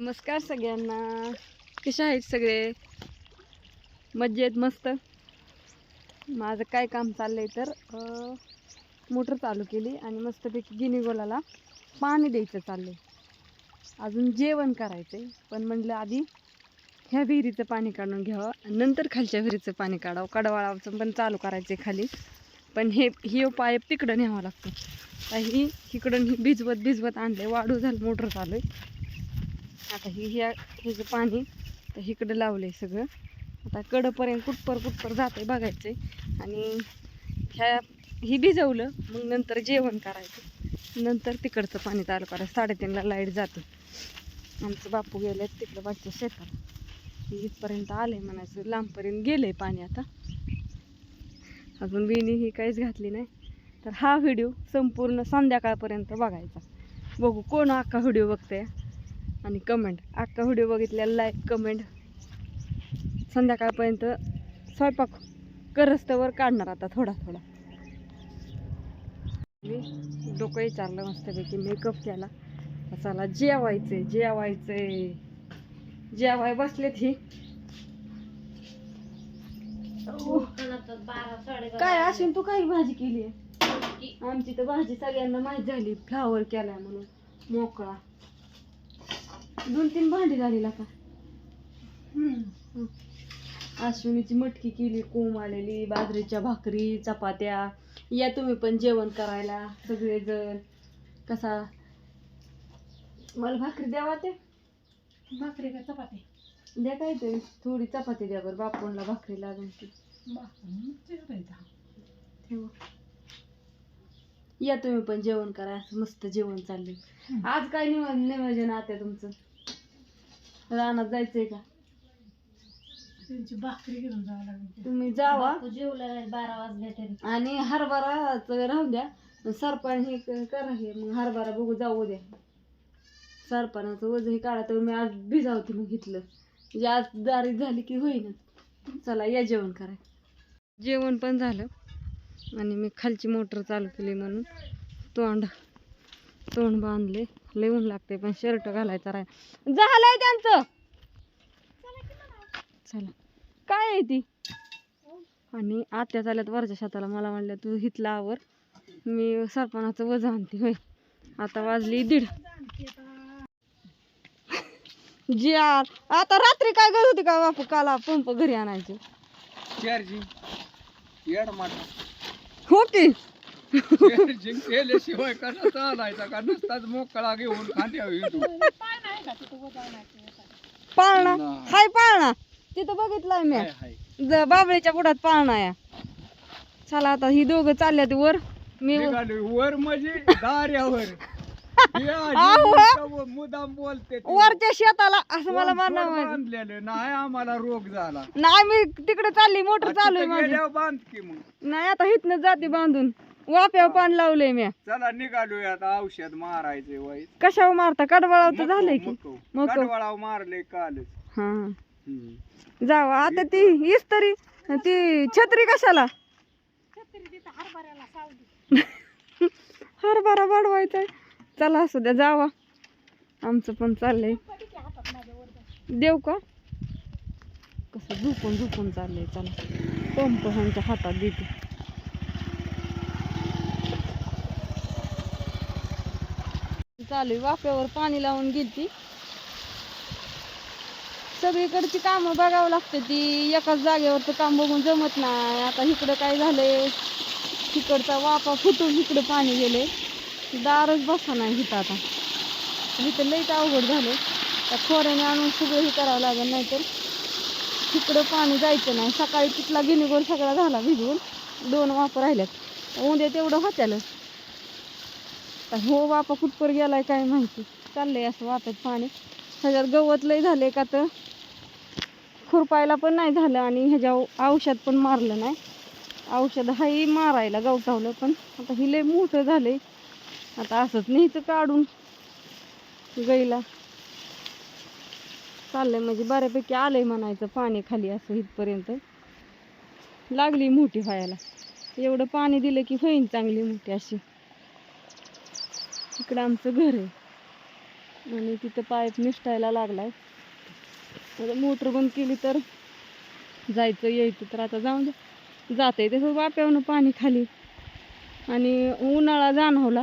नमस्कार सगळ्यांना. कसे आहेत सगळे? मज्जेत मस्त? माझं काय काम चाललंय तर अं, मोटर चालू केली आणि मस्तपैकी गिनी गोलाला पाणी द्यायचं चाललंय. अजून जेवण करायचं आहे पण म्हणलं आधी ह्या विहिरीचं पाणी काढून घ्यावं नंतर खालच्या विहिरीचं पाणी काढावं. कडवाळाचं पण चालू करायचं आहे खाली. पण हे ही पाईप तिकडं न्यावं लागतं. ही इकडून ही भिजवत भिजवत आणले वाढू झालं मोटर चालू आहे. आता ही ह्या हे जे पाणी तर इकडं लावलं आहे सगळं. आता कडंपर्यंत कुठपर कुठपर जाते आहे आणि ह्या ही भिजवलं मग नंतर जेवण करायचं. नंतर तिकडचं पाणी चालू करायचं साडेतीनला लाइट जाते. आमचं बापू गेले तिकडं वाटतं शेतात. इथपर्यंत इथपर्यंत आले म्हणायचं लांबपर्यंत गेलंय पाणी आता. अजून विणी ही काहीच घातली नाही. तर हा व्हिडिओ संपूर्ण संध्याकाळपर्यंत बघायचा. बघू कोण अख्खा व्हिडिओ बघते आणि कमेंट अख्खा व्हिडिओ बघितलेला लाईक कमेंट संध्याकाळपर्यंत स्वयंपाक करस्तवर काढणार आता थोडा थोडा. मी डोकं विचारलं मस्तपैकी मेकअप केला. चला जेवायचंय जेवायचंय. जेवाय बसलेत ही. काय असेल तू काही भाजी केली आमची तर भाजी सगळ्यांना माहीत झाली फ्लावर केलाय म्हणून. मोकळा. दोन तीन भांडी झाली का? अश्विनीची मटकी केली कोंब आलेली बाजरीच्या भाकरी चपात्या. या तुम्ही पण जेवण करायला सगळेजण. कसा? मला भाकरी द्यावा ते. भाकरी का चपाती? द्या काय ते? थोडी चपाती द्या बरं बापूंला भाकरी लागून ती. ठेवा. या तुम्ही पण जेवण करा असं मस्त जेवण चाललंय. आज काय निव नियोजन आता तुमचं? रानात जायचंय का? त्यांची भाकरी घेऊन जावं लागेल तुम्ही जावा. जेवला बारा वाजले तरी. आणि हरभराचं राहू द्या. सरपण हे क- करा हे. मग हरभरा बघू जाऊ द्या. सरपणाचं वज हे काढा तर मी आज भिजावते मग घेतलं म्हणजे आज दारी झाली की होईना. चला या जेवण करा. जेवण पण झालं. आणि मी खालची मोटर चालू केली म्हणून. तोंड तोंड बांधले. लिहून लागते पण शर्ट घालायचा राय. झालंय त्यांचं. चला. काय आहे ती? आणि आत्या चालल्यात वरच्या शेताला मला म्हणल्या तू हितला आवर. मी सरपणाचं वज आणते होय. आता वाजली दीड. जी यार आता रात्री काय गरज होती का बापू काला पंप घरी आणायचे? चार्जिंग केल्याशिवाय कसा चालायचा का नुसताच मोकळा घेऊन पाळणा. नाही. हाय पाळणा. तिथं बघितलाय मी. हाय, हाय. ज- बाबळीच्या पुढ्यात पाळणा या. चला आता ही दोघं चालल्यात वर. मी निघाली. वर. म्हणजे दार्यावर हे आहो. मुदाम बोलते ती. वरच्या शेताला असं मला कोण माहिती बांधलेलं? नाही आम्हाला रोग झाला. नाही मी तिकडे चालली मोटर चालू आहे तिथं माझी. गेल्यावर बांध की मग. नाही आता हिथनं जाते बांधून. वाप्यावर पाणी लावलंय मी चला निघालोय आता औषध मारायचे वाईट कशावर मारता? कडवळाव तर झालंय की. कडवळाव मारले कालच. हा. जावा आता ती हीच तरी ती छत्री कशाला? हरभरा वाढवायचा चला असू द्या जावा. आमचं पण चाललंय. देऊ का? कसं झोपून झोपून चाललंय. चला पंप ह्यांच्या हातात देते. चालू आहे. वाफ्यावर पाणी लावून गेली सगळीकडची कामं बघावं लागते ती. एकाच जागेवरचं काम बघून जमत नाही. आता इकडं काय झालंय? तिकडचा वाफा फुटून इकडं पाणी गेले दारच बसा नाही इथं आता. इथं लईच अवघड झालं त्या खोऱ्याने आणून सगळं हे करावं लागेल नाहीतर तिकडं पाणी जायचं नाही. सकाळी तिथला गिनीगोर सगळा झाला भिजवून. दोन वाफ राहिल्यात. उद्या तेवढं होत्यालं. हो बापा कुठपर गेलाय काय माहिती. चाललंय असं वाटत पाणी. ह्याच्यात गवत लय झाले का तर खुरपायला पण नाही झालं आणि ह्याच्या औषध पण मारलं नाही. औषध हाही मारायला गवतावलं पण. आता हि लय मोठं झालंय. आता असंच न्यायचं काढून. गाईला. चाललंय म्हणजे बऱ्यापैकी आलंय म्हणायचं पाणी खाली असं इथपर्यंत. लागली मोठी व्हायला. एवढं पाणी दिलं की होईन चांगली मोठी अशी. तिकडं आमचं घर आहे. आणि तिथं पाईप निष्ठायला लागलाय. आता मोटर बंद केली तर जायचं यायचं तर आता जाऊन जात आहे तसं वाप्यावनं पाणी खाली. आणि उन्हाळा जाणवला.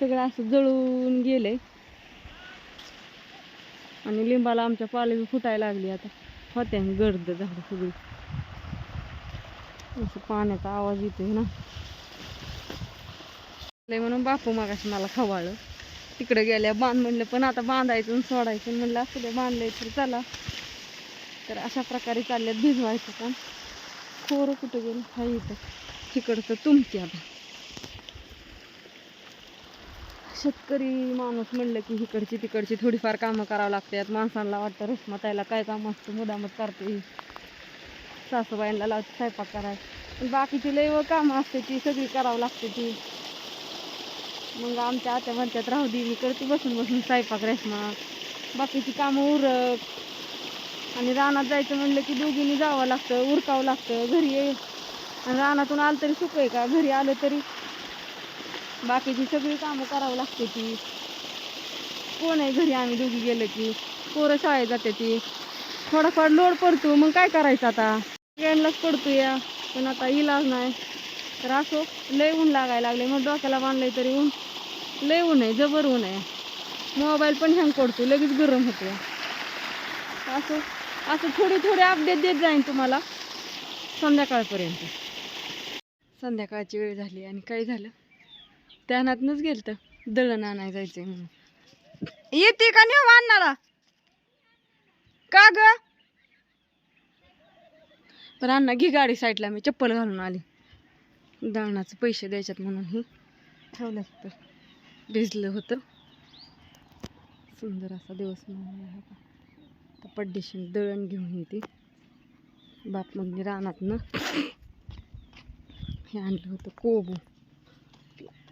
सगळं असं जळून गेलंय. आणि लिंबाला आमच्या पाले फुटायला लागली आता. होत्या गर्द झाडं सगळी. असं पाण्याचा आवाज येतोय ना. म्हणून बापू मागाशी मला खवाळलं. तिकडे गेल्या बांध म्हणलं पण आता बांधायचं सोडायचं म्हणलं असं दे बांधलंय तर चला. तर अशा प्रकारे चालल्यात भिजवायचं काम खोरं कुठं गेलं? हा इथं. तिकडचं तुमची आता. शेतकरी माणूस म्हणलं की इकडची तिकडची थोडीफार कामं करावं लागतात. माणसांना वाटतं रसमतायला काय काम असतं मुदामत करते. सासूबाईंना लावते स्वयंपाक करायला. पण बाकीची लय व कामं असते ती सगळी करावं लागते ती. मग आमच्या आत्या म्हणतात राहू दे मी करते. बसून बसून स्वयंपाक रेशमा बाकीची कामं उरक. आणि रानात जायचं म्हणलं की दोघींनी जावं लागतं उरकावं लागतं घरी ये. आणि रानातून आलं तरी सुख आहे का? घरी आलं तरी. बाकीची सगळी कामं करावं लागते ती. कोण आहे घरी? आम्ही दोघी गेलं की. पोरं शाळेत जाते ती. थोडाफार लोड पडतो. मग काय करायचं आता? सगळ्यांनाच पडतो या पण आता इलाज नाही. तर असो लय ऊन लागायला लागले मग डोक्याला बांधलंय तरी ऊन. लय ऊन आहे जबर ऊन आहे. मोबाईल पण हँग पडतो लगेच गरम होतो असं असं थोडी थोडी अपडेट देत जाईन तुम्हाला. संध्याकाळपर्यंत. संध्याकाळची वेळ झाली आणि काय झालं? त्यानातनंच गेलं तर दळण आणाय आहे म्हणून. येते का नाही आणणारा का ग? पण अण्णा घे गाडी साईडला मी चप्पल घालून आली. दळणाचं पैसे द्यायच्यात म्हणून ही ठेवलं होतं भिजलं होतं. सुंदर असा दिवस म्हणून आहे पड्डेशी दळण घेऊन येते. बाप मग रानातनं हे आणलं होतं कोबू.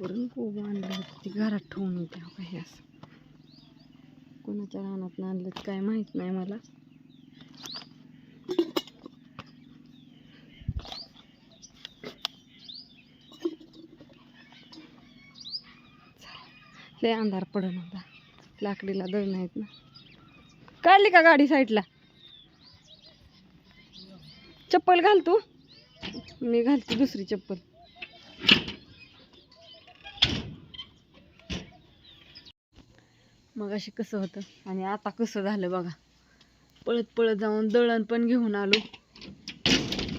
वरून कोबू आणलं होतं. ते घरात ठेवून येते हे असं. कोणाच्या रानातनं आणलं काय माहीत नाही मला. लय अंधार पडन होता लाकडीला दळण आहेत ना. काढली का गाडी साईडला? चप्पल घाल तू. मी घालते दुसरी चप्पल. मग अशी कसं होतं? आणि आता कसं झालं बघा. पळत पळत जाऊन दळण पण घेऊन आलो.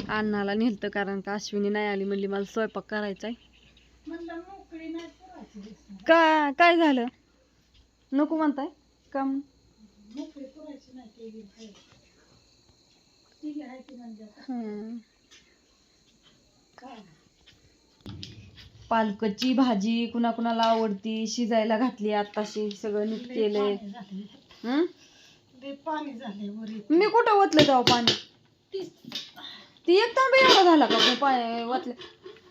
अन्नाला नेलतं कारण का अश्विनी नाही आली म्हणली मला स्वयंपाक करायचा आहे म्हणलं मोकळी नाही पुरायची दिसणार. का काय झालं? नको म्हणताय? का पालकची भाजी कुणा कुणाला आवडती शिजायला घातली आत्ताशी सगळं नीट लय केलंय. मी कुठं ओतलं तेव्हा पाणी? ती एक तांबे एवढा झाला का? पाणी ओतलं.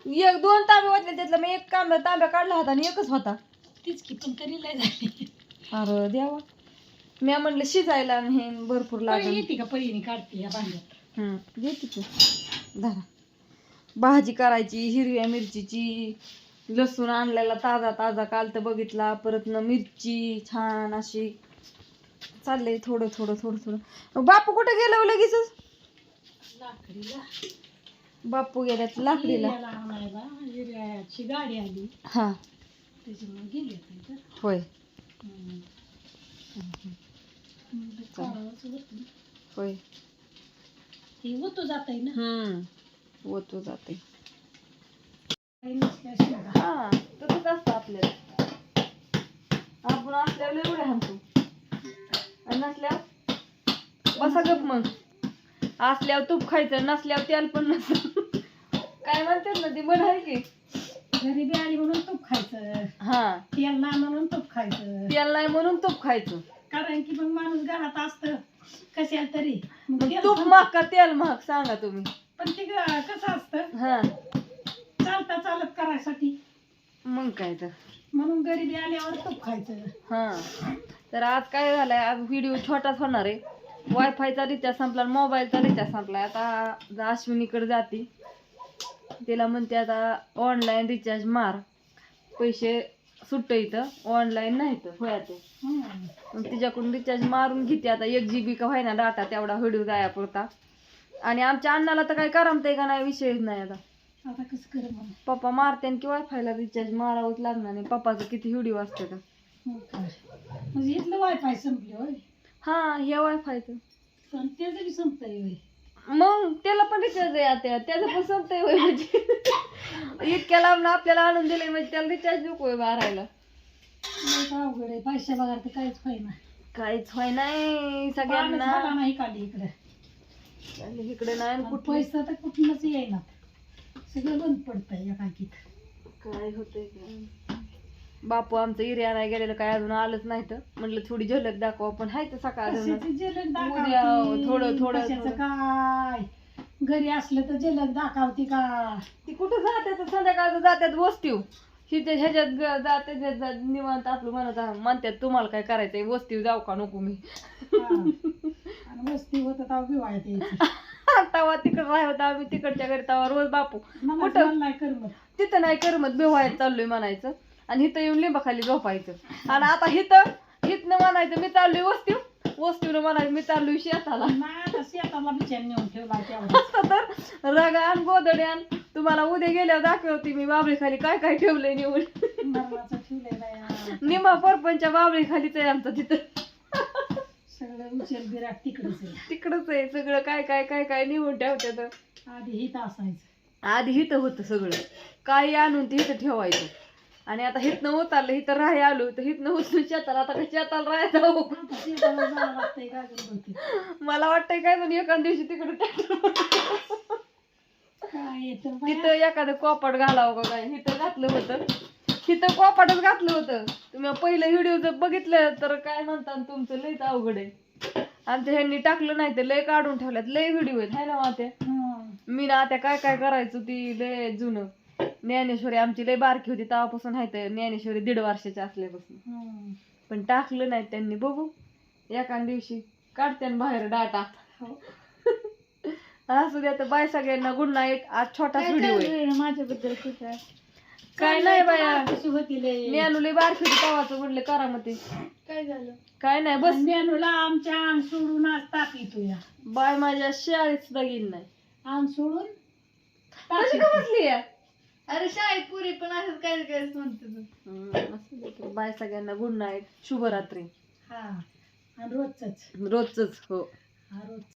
एक दोन तांबे ओतले त्यातलं मी एक तांब्या तांब्या काढला होता आणि एकच होता. तीच की पण तरी लय झाली. अरे देवा. मी म्हणलं शिजायला आणि हे भरपूर पळी लागेल. येते का? पळीने काढते या भांड्यात. हं, देते की. धरा. भाजी करायची हिरव्या मिरचीची लसूण आणलेला ताजा ताजा काल तर बघितला परत न मिरची छान अशी. चाललंय थोडं थोडं थोडं थोडं. बापू कुठे गेलं हो लगेचच? लाकडीला. बापू गेल्यात लाकडीला. हिऱ्याला आणायला हिऱ्याची गाडी आली. हा. त्याच्यामुळे गेली आता इथं. होय. हम्म. होतं. होय. ती होतो जात आहे ना. हम्म. ओतू जाते काही नसल्याशिवाय हा तसंच असतं आपल्याला. आपण असल्यावर लय उड्या हाणतो. आणि नसल्यावर बसा गप मग. असल्यावर तूप खायचं नसल्यावर तेल पण नसतं. काय म्हणतात ना ती म्हण आहे की गरिबी आली म्हणून तूप खायचं. हा. तेल नाही म्हणून तूप खायचं. तेल नाही म्हणून तूप खायचं. कारण की मग माणूस घरात असतं. कशाला तरी. मग तेल तूप महाग का तेल महाग सांगा तुम्ही. पण ते ग- कसं असतं? हा. चालता चालत करायसाठी. मग काय तर. म्हणून गरिबी आल्यावर तूप खायचं. हा. तर आज काय झालंय? आज व्हिडिओ छोटाच होणार आहे. वायफायचा रिचार्ज संपला मोबाईलचा रिचार्ज संपलाय आता अश्विनीकडे जाते. तिला म्हणते आता ऑनलाईन रिचार्ज मार. पैसे सुट्ट इथं ऑनलाईन नाही तर होय ते हं. मग तिच्याकडून रिचार्ज मारून घेते. आता एक जी बी का व्हायना डाटा तेवढा व्हिडिओ जायापुरता. आणि आमच्या अण्णाला तर काय करमतंय का नाही विषयच नाही आता. आता कसं कर पप्पा मारते की वायफायला रिचार्ज मारावंच लागणार नाही. पप्पाचं किती व्हिडिओ असते मग काय म्हणजे इथलं वायफाय संपले होय. हा हे वायफायचं पण त्याचं बी संपतंय होय. मग त्याला पण रिचार्ज आहे आता. त्याचं पण संपतंय होय म्हणजे इतक्या लांब आपल्याला आणून दिले म्हणजे त्याला रिचार्ज नको आहे मारायला. लय का अवघड आहे. पैशा बघा तर काहीच फायदा काहीच होय नाही पाणीच सगळ्यांना. मला नाही काढली इकडे. आणि इकडे नाही आणि आणि कुठं? पैसा तर कुठूनच येईना. सगळं बंद पडतंय एकाकीत. काय होतंय काय बापू आमचं एरिया नाही गेलेलं काय अजून आलंच नाही तर. म्हटलं थोडी झलक दाखवा पण हाय तर सकाळ कशाची जलक उद्या दाखवती? थोडं- थोडं- कशाचं थोडं. काय? घरी असलं तर जलक दाखवती का? ती कुठं जातात संध्याकाळचं जातात वस्तीव. हिथे ह्याच्यात ग- जाते ते जा- निवांत आपलं म्हणत आहे. म्हणतात तुम्हाला काय करायचंय? वस्तीव जाऊ का नको मी? हा. आणि वस्ती होत तेव्हा बिवाळ्यात यायची तवा तिकडं राहत आम्ही तिकडच्या घरी तवा रोज बापू. मला कुठं? नाही करमत. तिथं नाही करमत बेवायत चाललोय म्हणायचं. आणि हिथं येऊन लिंबाखाली झोपायचं. आणि आता हिथं हिथनं म्हणायचं मी चाललोय वस्तीव. वस्तीवनं म्हणायचं मी चाललोय शेताला. असं तर रगान गोदड्यान तुम्हाला उद्या गेल्यावर दाखवते मी बाबळी खाली काय काय ठेवलंय आहे. निमा परपंच्या बाबळी खालीच आहे आमचं तिथं. तिकडच आहे. सगळं काय काय काय काय निवडून ठेवतात आधी हित असायचं. आधी हिथं होतं सगळं. काही आणून ते हिथं ठेवायचं. आणि आता हिथनं उतरलं हिथं राही आलो तर हिथनं उचलून शेताला आता काय शेताला राहायचं मला वाटतंय काय पण एका दिवशी तिकडे तिथं एखादं कोपाट घालावं का काय? हिथं घातलं होतं. हिथं कोपाटच घातलं होतं. तुम्ही पहिलं व्हिडिओ जर बघितलं तर काय म्हणता तुमचं लयच अवघड आहे. आमच्या ह्यांनी टाकलं नाही तर लय काढून ठेवल्यात. लय व्हिडिओ आहेत हाय ना मात्या? मी ना आता काय काय करायचो ती लय जुनं. ज्ञानेश्वरी आमची लय बारकी होती तेव्हापासून आहे तर ज्ञानेश्वरी दीड वर्षाची असल्यापासून. पण टाकलं नाही त्यांनी बघू. एका दिवशी काढते ना बाहेर डाटा. असू द्या तर बाय सगळ्यांना गुड नाईट. आज छोटाच व्हिडिओ आहे. माझ्याबद्दल काय नाही बाया. कशी होती लय ज्ञानू लय बारकी होती तेव्हाच म्हणलं करा मग ते काय झालं? काय नाही बस. मेनूला आमच्या अंग सोडून आज टाकी तुया बाय माझ्या शाळेत सुद्धा गेली नाही. अंग सोडून कशी का बसली आहे? अरे शाळेत पुरी पण असं काय काय म्हणते हम्म, असू दे तर. बाय सगळ्यांना. Good night. शुभरात्री. हा. आणि रोजच रोजच हो. हा रोजच